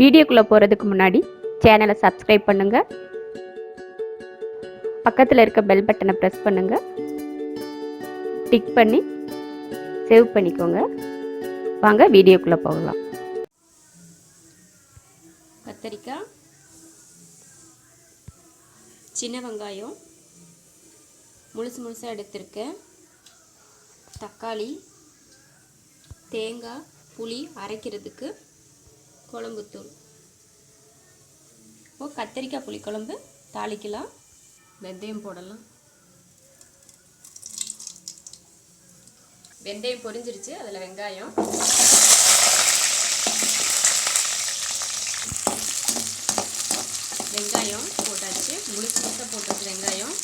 வீடியோக்குள்ளே போகிறதுக்கு முன்னாடி சேனலை சப்ஸ்கிரைப் பண்ணுங்கள் பக்கத்தில் இருக்க பெல் பட்டனை ப்ரெஸ் பண்ணுங்கள் டிக் பண்ணி சேவ் பண்ணிக்கோங்க. வாங்க வீடியோக்குள்ளே போகலாம். கத்தரிக்காய் சின்ன வெங்காயம் முழுசு முழுசாக எடுத்திருக்கேன். தக்காளி தேங்காய் புளி அரைக்கிறதுக்கு குழம்புத்தூள். இப்போ கத்தரிக்காய் புளிக்குழம்பு தாளிக்கலாம். வெந்தயம் போடலாம். வெந்தயம் பொரிஞ்சிருச்சு அதில் வெங்காயம். வெங்காயம் போட்டாச்சு முழுசு முழுசாக போட்டாச்சு வெங்காயம்.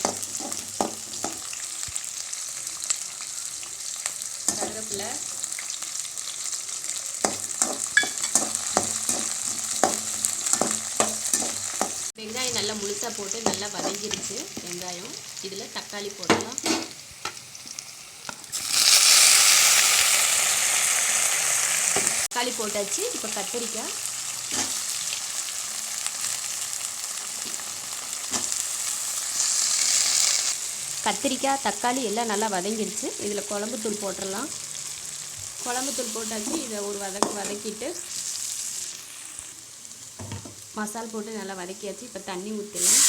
கருவேப்பிலை வெங்காயம் நல்லா முழுசாக போட்டு நல்லா வதங்கிருச்சு. வெங்காயம். இதில் தக்காளி போடலாம். தக்காளி போட்டாச்சு. இப்போ கத்திரிக்காய். கத்திரிக்காய் தக்காளி எல்லாம் நல்லா வதங்கிருச்சு. இதில் குழம்புத்தூள் போட்டுடலாம் குழம்புத்தூள் போட்டாச்சு. இதை ஒரு வதக்கு வதக்கிட்டு மசால் போட்டு நல்லா வதக்கியாச்சு. இப்போ தண்ணி ஊற்றிடலாம்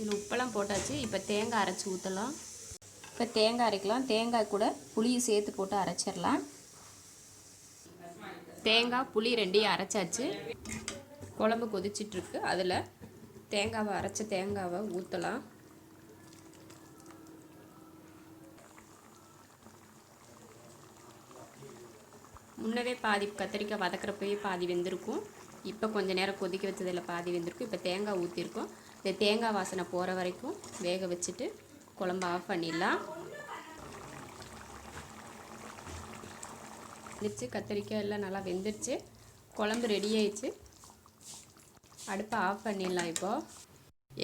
இதில் உப்பெல்லாம் போட்டாச்சு. இப்போ தேங்காய் அரைச்சி ஊற்றலாம் இப்போ தேங்காய் அரைக்கலாம். தேங்காய் கூட புளியை சேர்த்து போட்டு அரைச்சிடலாம். தேங்காய் புளி ரெண்டையும் அரைச்சாச்சு. குழம்பு கொதிச்சிட்ருக்கு. அதில் தேங்காவை அரைச்ச தேங்காவை ஊற்றலாம் முன்னவே பாதி கத்திரிக்காய் வதக்கிறப்பவே பாதி வெந்திருக்கும். இப்போ கொஞ்ச நேரம் கொதிக்க வச்சதில் பாதி வெந்திருக்கும். இப்போ தேங்காய் ஊற்றிருக்கோம் இந்த தேங்காய் வாசனை போகிற வரைக்கும் வேக வச்சுட்டு குழம்பு ஆஃப் பண்ணிடலாம். வெந்துருச்சு கத்திரிக்காய் எல்லாம் நல்லா வெந்துருச்சு. குழம்பு ரெடி ஆயிடுச்சு. அடுப்பை ஆஃப் பண்ணிடலாம் இப்போது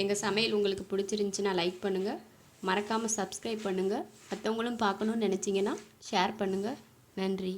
எங்கள் சமையல் உங்களுக்கு பிடிச்சிருந்துச்சின்னா லைக் பண்ணுங்கள் மறக்காமல் சப்ஸ்கிரைப் பண்ணுங்கள் மற்றவங்களும் பார்க்கணுன்னு நினச்சிங்கன்னா ஷேர் பண்ணுங்கள் நன்றி.